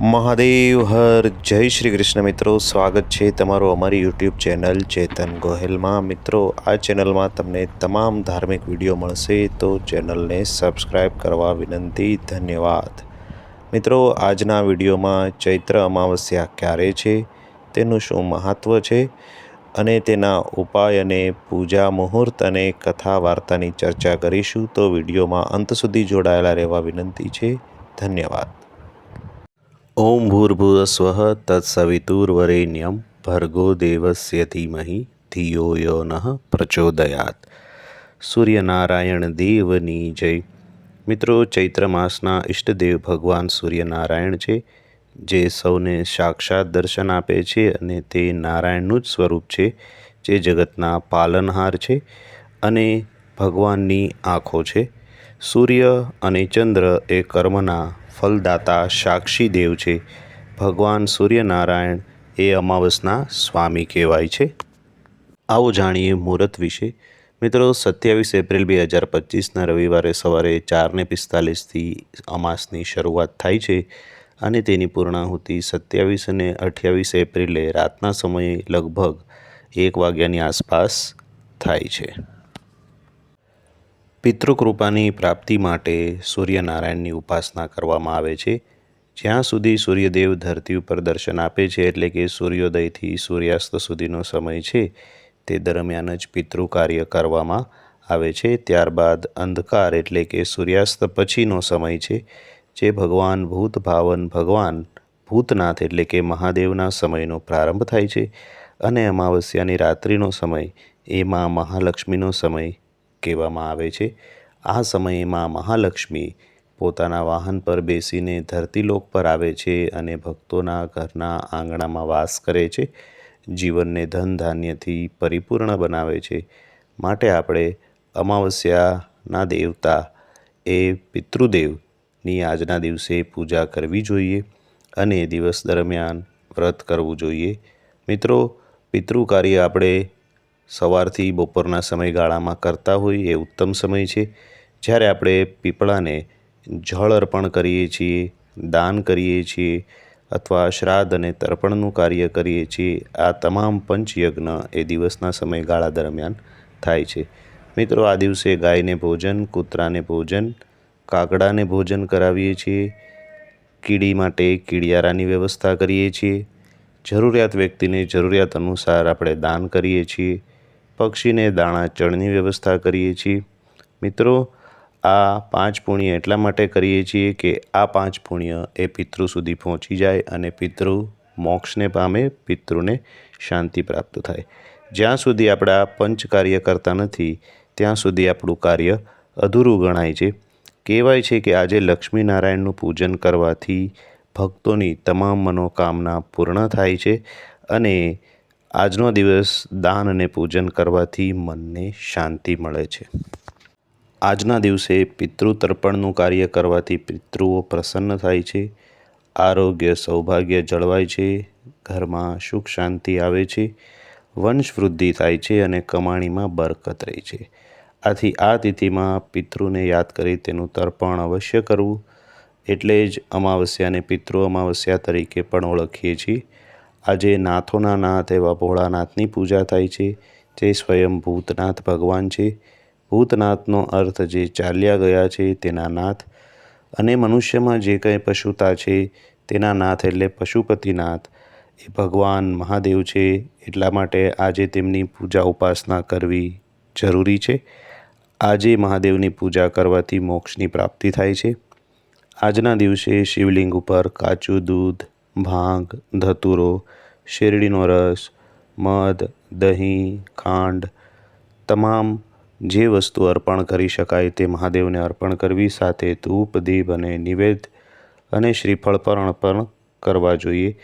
મહાદેવ હર, જય શ્રી કૃષ્ણ મિત્રો. સ્વાગત છે તમારું અમારી યુટ્યુબ ચેનલ ચેતન ગોહેલમાં. મિત્રો, આ ચેનલમાં તમને તમામ ધાર્મિક વીડિયો મળશે, તો ચેનલને સબસ્ક્રાઈબ કરવા વિનંતી. ધન્યવાદ. મિત્રો, આજના વિડીયોમાં ચૈત્ર અમાવસ્યા ક્યારે છે? તેનું શું મહત્ત્વ છે? અને તેના ઉપાય અને પૂજા મુહૂર્ત અને કથા વાર્તાની ચર્ચા કરીશું, તો વિડીયોમાં અંત સુધી જોડાયેલા રહેવા વિનંતી છે. ધન્યવાદ. ઓમ ભૂર્ભુવસ્વ તત્સવિતુર્વરેણ્યમ ભર્ગો દેવસ્ય ધીમહિ ધિયો યો નઃ પ્રચોદયાત સૂર્યનારાયણ દેવની જય મિત્રો ચૈત્ર માસના ઈષ્ટદેવ ભગવાન સૂર્યનારાયણ છે જે સૌને સાક્ષાત દર્શન આપે છે અને તે નારાયણનું જ સ્વરૂપ છે જે જગતના પાલનહાર છે અને ભગવાનની આંખો છે સૂર્ય અને ચંદ્ર એ કર્મના ફલદાતા સાક્ષી દેવ છે. ભગવાન સૂર્યનારાયણ એ અમાવસના સ્વામી કહેવાય છે. આવો જાણીએ મુહૂર્ત વિશે. મિત્રો, સત્યાવીસ એપ્રિલ બે હજાર પચીસના રવિવારે સવારે ચારને પિસ્તાલીસથી અમાસની શરૂઆત થાય છે અને તેની પૂર્ણાહુતિ સત્યાવીસ અને અઠ્યાવીસ એપ્રિલે રાતના સમયે લગભગ એક વાગ્યાની આસપાસ થાય છે. પિતૃકૃપાની પ્રાપ્તિ માટે સૂર્યનારાયણની ઉપાસના કરવામાં આવે છે. જ્યાં સુધી સૂર્યદેવ ધરતી ઉપર દર્શન આપે છે, એટલે કે સૂર્યોદયથી સૂર્યાસ્ત સુધીનો સમય છે, તે દરમિયાન જ પિતૃ કાર્ય કરવામાં આવે છે. ત્યારબાદ અંધકાર એટલે કે સૂર્યાસ્ત પછીનો સમય છે, જે ભગવાન ભૂત, ભાવન ભગવાન, ભૂતનાથ એટલે કે મહાદેવના સમયનો પ્રારંભ થાય છે. અને અમાવસ્યાની રાત્રિનો સમય, એમાં મહાલક્ષ્મીનો સમય કહેવામાં આવે છે. આ સમયમાં મહાલક્ષ્મી પોતાના વાહન પર બેસીને ધરતીલોક પર આવે છે અને ભક્તોના ઘરના આંગણામાં વાસ કરે છે. જીવનને ધન ધાન્યથી પરિપૂર્ણ બનાવે છે. માટે આપણે અમાવસ્યાના દેવતા એ પિતૃદેવની આજના દિવસે પૂજા કરવી જોઈએ અને દિવસ દરમિયાન વ્રત કરવું જોઈએ. મિત્રો પિતૃ કાર્ય આપણે સવારથી બપોરના સમયગાળામાં કરતા હોઈએ એ ઉત્તમ સમય છે. જ્યારે આપણે પીપળાને જળ અર્પણ કરીએ છીએ, દાન કરીએ છીએ અથવા શ્રાદ્ધ અને તર્પણનું કાર્ય કરીએ છીએ, આ તમામ પંચયજ્ઞ એ દિવસના સમયગાળા દરમિયાન થાય છે. મિત્રો, આ દિવસે ગાયને ભોજન, કૂતરાને ભોજન, કાગડાને ભોજન કરાવીએ છીએ, કીડી માટે કીડિયારાની વ્યવસ્થા કરીએ છીએ, જરૂરિયાત વ્યક્તિને જરૂરિયાત અનુસાર આપણે દાન કરીએ છીએ પક્ષીને દાણા ચણની વ્યવસ્થા કરીએ છીએ. મિત્રો, આ પાંચ પુણ્ય એટલા માટે કરીએ છીએ કે આ પાંચ પુણ્ય એ પિતૃ સુધી પહોંચી જાય અને પિતૃ મોક્ષને પામે, પિતૃને શાંતિ પ્રાપ્ત થાય. જ્યાં સુધી આપણે આ પંચ કાર્ય કરતા નથી, ત્યાં સુધી આપણું કાર્ય અધૂરું ગણાય છે. કહેવાય છે કે આજે લક્ષ્મીનારાયણનું પૂજન કરવાથી ભક્તોની તમામ મનોકામના પૂર્ણ થાય છે અને આજનો દિવસ દાન અને પૂજન કરવાથી મનને શાંતિ મળે છે. આજના દિવસે પિતૃ તર્પણનું કાર્ય કરવાથી પિતૃઓ પ્રસન્ન થાય છે, આરોગ્ય સૌભાગ્ય જળવાય છે, ઘરમાં સુખ શાંતિ આવે છે, વંશ વૃદ્ધિ થાય છે અને કમાણીમાં બરકત રહે છે. આથી આ તિથિમાં પિતૃને યાદ કરી તેનું તર્પણ અવશ્ય કરવું. એટલે જ અમાવસ્યાને પિતૃ અમાવસ્યા તરીકે પણ ઓળખીએ છીએ. આજે નાથોના નાથ એવા ભોળાનાથની પૂજા થાય છે, જે સ્વયં ભૂતનાથ ભગવાન છે. ભૂતનાથનો અર્થ જે ચાલ્યા ગયા છે તેના નાથ. અને મનુષ્યમાં જે કંઈ પશુતા છે તેના નાથ એટલે પશુપતિનાથ એ ભગવાન મહાદેવ છે, એટલા માટે આજે તેમની પૂજા ઉપાસના કરવી જરૂરી છે. આજે મહાદેવની પૂજા કરવાથી મોક્ષની પ્રાપ્તિ થાય છે. આજના દિવસે શિવલિંગ ઉપર કાચું દૂધ, ભાંગ, ધતુરો શેરડીનો રસ, મધ, દહીં, ખાંડ, તમામ જે વસ્તુ અર્પણ કરી શકાય તે મહાદેવને અર્પણ કરવી, સાથે ધૂપ, દીપ અને નિવેદ અને શ્રીફળ પણ અર્પણ કરવા જોઈએ.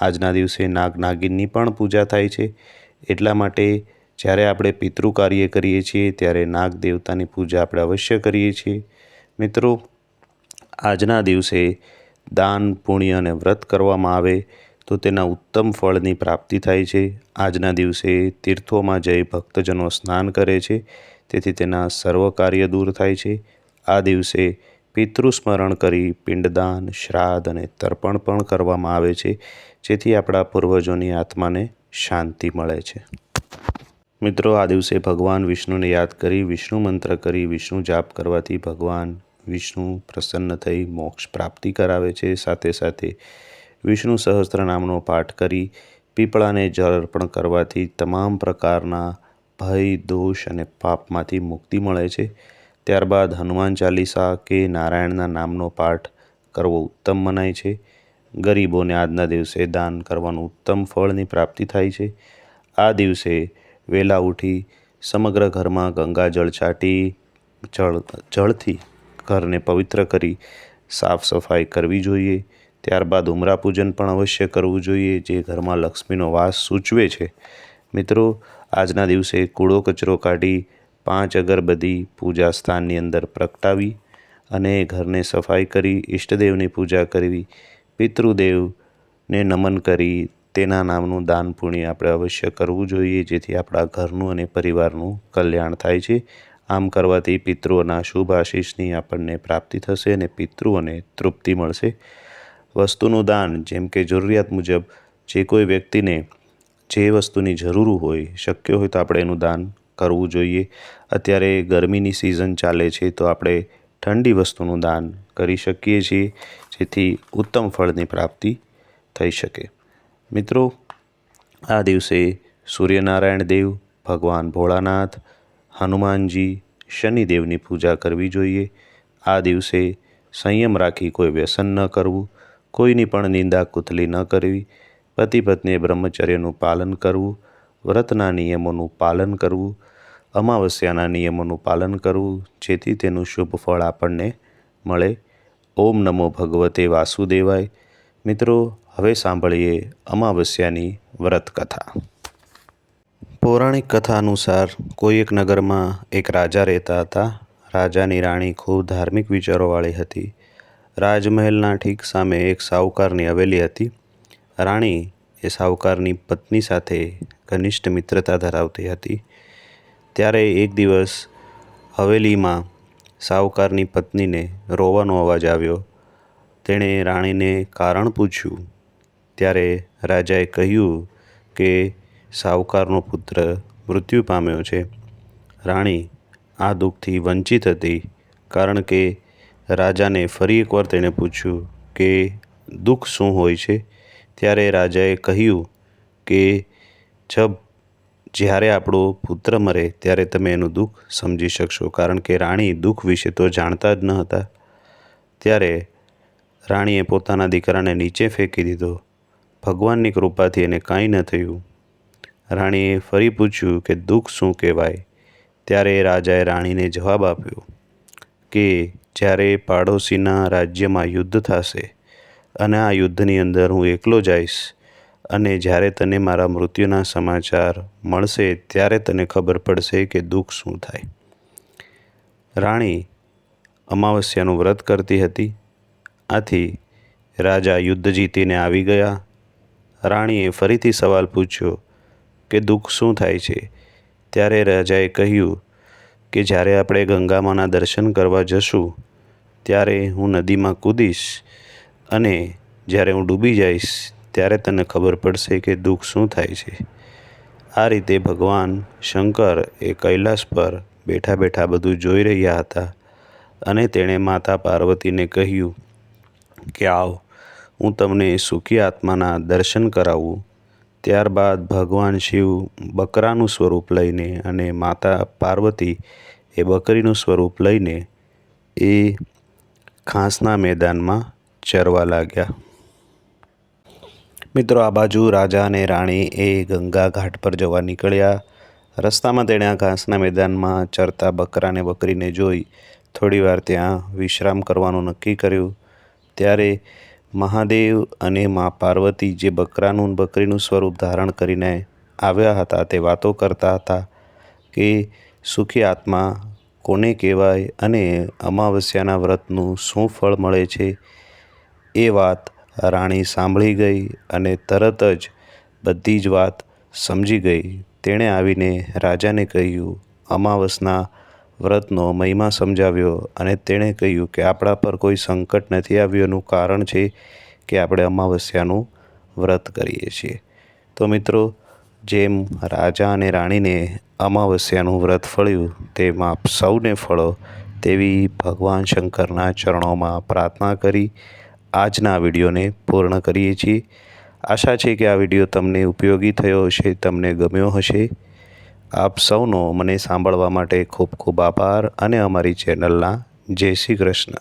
આજના દિવસે નાગ નાગિનની પણ પૂજા થાય છે. એટલા માટે જ્યારે આપણે પિતૃ કાર્ય કરીએ છીએ, ત્યારે નાગ દેવતાની પૂજા આપણે અવશ્ય કરીએ છીએ. મિત્રો, આજના દિવસે દાન, પુણ્ય અને વ્રત કરવામાં આવે. તો તેના ઉત્તમ ફળની પ્રાપ્તિ થાય છે. આજના દિવસે તીર્થોમાં જઈ ભક્તજનો સ્નાન કરે છે. તેથી તેના સર્વ કાર્ય દૂર થાય છે. આ દિવસે પિતૃસ્મરણ કરી પિંડદાન, શ્રાદ્ધ અને તર્પણ પણ કરવામાં આવે છે. જેથી આપણા પૂર્વજોની આત્માને શાંતિ મળે છે. મિત્રો, આ દિવસે ભગવાન વિષ્ણુને યાદ કરી વિષ્ણુ મંત્ર કરી વિષ્ણુ જાપ કરવાથી ભગવાન વિષ્ણુ પ્રસન્ન થઈ મોક્ષ પ્રાપ્તિ કરાવે છે. સાથે સાથે વિષ્ણુ સહસ્ત્ર નામનો પાઠ કરી પીપળાને જળ અર્પણ કરવાથી તમામ પ્રકારના ભય, દોષ અને પાપમાંથી મુક્તિ મળે છે. ત્યારબાદ હનુમાન ચાલીસા કે નારાયણના નામનો પાઠ કરવો ઉત્તમ મનાય છે. ગરીબોને આજના દિવસે દાન કરવાનું ઉત્તમ ફળની પ્રાપ્તિ થાય છે. આ દિવસે વહેલા ઉઠી સમગ્ર ઘરમાં ગંગાજળ છાંટી, જળ, જળથી ઘરને પવિત્ર કરી સાફ સફાઈ કરવી જોઈએ. ત્યારબાદ ઉમરા પૂજન પણ અવશ્ય કરવું જોઈએ, જે ઘરમાં લક્ષ્મીનો વાસ સૂચવે છે. મિત્રો, આજના દિવસે કૂડો કચરો કાઢી પાંચ અગરબત્તી પૂજા સ્થાનની અંદર પ્રગટાવી અને ઘરને સફાઈ કરી, ઈષ્ટદેવની પૂજા કરવી, પિતૃદેવને નમન કરી, તેના નામનું દાન પુણ્ય આપણે અવશ્ય કરવું જોઈએ, જેથી આપણા ઘરનું અને પરિવારનું કલ્યાણ થાય છે. આમ કરવાથી પિતૃઓના શુભ આશીષની આપણને પ્રાપ્તિ થશે અને પિતૃઓને તૃપ્તિ મળશે. વસ્તુનું દાન, જેમ કે જરૂરિયાત મુજબ જે કોઈ વ્યક્તિને જે વસ્તુની જરૂર હોય, શક્ય હોય તો આપણે એનું દાન કરવું જોઈએ. અત્યારે ગરમીની સિઝન ચાલે છે તો આપણે ઠંડી વસ્તુનું દાન કરી શકીએ છીએ, જેથી ઉત્તમ ફળની પ્રાપ્તિ થઈ શકે. મિત્રો, આ દિવસે સૂર્યનારાયણ દેવ, ભગવાન ભોળાનાથ, હનુમાનજી, શનિદેવની પૂજા કરવી જોઈએ. આ દિવસે સંયમ રાખી કોઈ વ્યસન ન કરવું. કોઈની પણ નિંદા કુથલી ન કરવી. પતિ પત્નીએ બ્રહ્મચર્યનું પાલન કરવું, વ્રતના નિયમોનું પાલન કરવું, અમાવસ્યાના નિયમોનું પાલન કરવું, જેથી તેનું શુભ ફળ આપણને મળે. ઓમ નમો ભગવતે વાસુદેવાય. મિત્રો, હવે સાંભળીએ અમાવસ્યાની વ્રત કથા પૌરાણિક કથા અનુસાર કોઈ એક નગરમાં એક રાજા રહેતા હતા. રાજાની રાણી ખૂબ ધાર્મિક વિચારોવાળી હતી. રાજમહેલના ઠીક સામે એક સાહુકારની હવેલી હતી. રાણી એ સાહુકારની પત્ની સાથે ઘનિષ્ઠ મિત્રતા ધરાવતી હતી. ત્યારે એક દિવસ હવેલીમાં સાહુકારની પત્નીને રોવાનો અવાજ આવ્યો. તેણે રાણીને કારણ પૂછ્યું. ત્યારે રાજાએ કહ્યું કે સાહુકારનો પુત્ર મૃત્યુ પામ્યો છે. રાણી આ દુઃખથી વંચિત હતી કારણ કે રાજાને ફરી એકવાર તેણે પૂછ્યું કે, દુઃખ શું હોય છે? ત્યારે રાજાએ કહ્યું કે, જબ જ્યારે આપણો પુત્ર મરે, ત્યારે તમે એનું દુઃખ સમજી શકશો, કારણ કે રાણી દુઃખ વિશે તો જાણતા જ ન હતા. ત્યારે રાણીએ પોતાના દીકરાને નીચે ફેંકી દીધો. ભગવાનની કૃપાથી એને કાંઈ ન થયું. રાણીએ ફરી પૂછ્યું કે, દુઃખ શું કહેવાય? ત્યારે રાજાએ રાણીને જવાબ આપ્યો કે જ્યારે પાડોશીના રાજ્યમાં યુદ્ધ થશે અને આ યુદ્ધની અંદર હું એકલો જઈશ અને જ્યારે તને મારા મૃત્યુના સમાચાર મળશે ત્યારે તને ખબર પડશે કે દુઃખ શું થાય. રાણી અમાવસ્યાનું વ્રત કરતી હતી. આથી રાજા યુદ્ધ જીતીને આવી ગયા. રાણીએ ફરીથી સવાલ પૂછ્યો કે દુઃખ શું થાય છે? ત્યારે રાજાએ કહ્યું કે જ્યારે આપણે ગંગામાના દર્શન કરવા જશું, ત્યારે હું નદીમાં કૂદીશ અને જ્યારે હું ડૂબી જઈશ, ત્યારે તને ખબર પડશે કે દુઃખ શું થાય છે. આ રીતે ભગવાન શંકર એ કૈલાસ પર બેઠા બેઠા બધું જોઈ રહ્યા હતા અને તેણે માતા પાર્વતીને કહ્યું કે આવ, હું તમને સુખી આત્માના દર્શન કરાવું. ત્યારબાદ ભગવાન શિવ બકરાનું સ્વરૂપ લઈને અને માતા પાર્વતી એ બકરીનું સ્વરૂપ લઈને એ ઘાસના મેદાનમાં ચરવા લાગ્યા. મિત્રો, આ બાજુ રાજા અને રાણી એ ગંગા ઘાટ પર જવા નીકળ્યા. રસ્તામાં તેણે આ ઘાસના મેદાનમાં ચરતા બકરાને બકરીને જોઈ થોડીવાર ત્યાં વિશ્રામ કરવાનું નક્કી કર્યું. ત્યારે મહાદેવ અને મા પાર્વતી જે બકરાનું બકરીનું સ્વરૂપ ધારણ કરીને આવ્યા હતા તે વાતો કરતા હતા કે, સુખી આત્મા કોને કહેવાય અને અમાવસ્યાના વ્રતનું શું ફળ મળે છે? એ વાત રાણી સાંભળી ગઈ અને તરત જ બધી જ વાત સમજી ગઈ. તેણે આવીને રાજાને કહ્યું, અમાવસના વ્રતનો મહિમા સમજાવ્યો અને તેણે કહ્યું કે આપણા પર કોઈ સંકટ નથી આવ્યું. એનું કારણ છે કે આપણે અમાવસ્યાનું વ્રત કરીએ છીએ. તો મિત્રો, જેમ રાજા અને રાણીને અમાવસ્યાનું વ્રત ફળ્યું, તેમ આપ સૌને ફળો તેવી ભગવાન શંકરના ચરણોમાં પ્રાર્થના કરી આજના વિડીયોને પૂર્ણ કરીએ છીએ. આશા છે કે આ વીડિયો તમને ઉપયોગી થયો હશે, તમને ગમ્યો હશે. આપ સૌનો મને સાંભળવા માટે ખૂબ ખૂબ આભાર અને અમારી ચેનલના જય શ્રી કૃષ્ણ.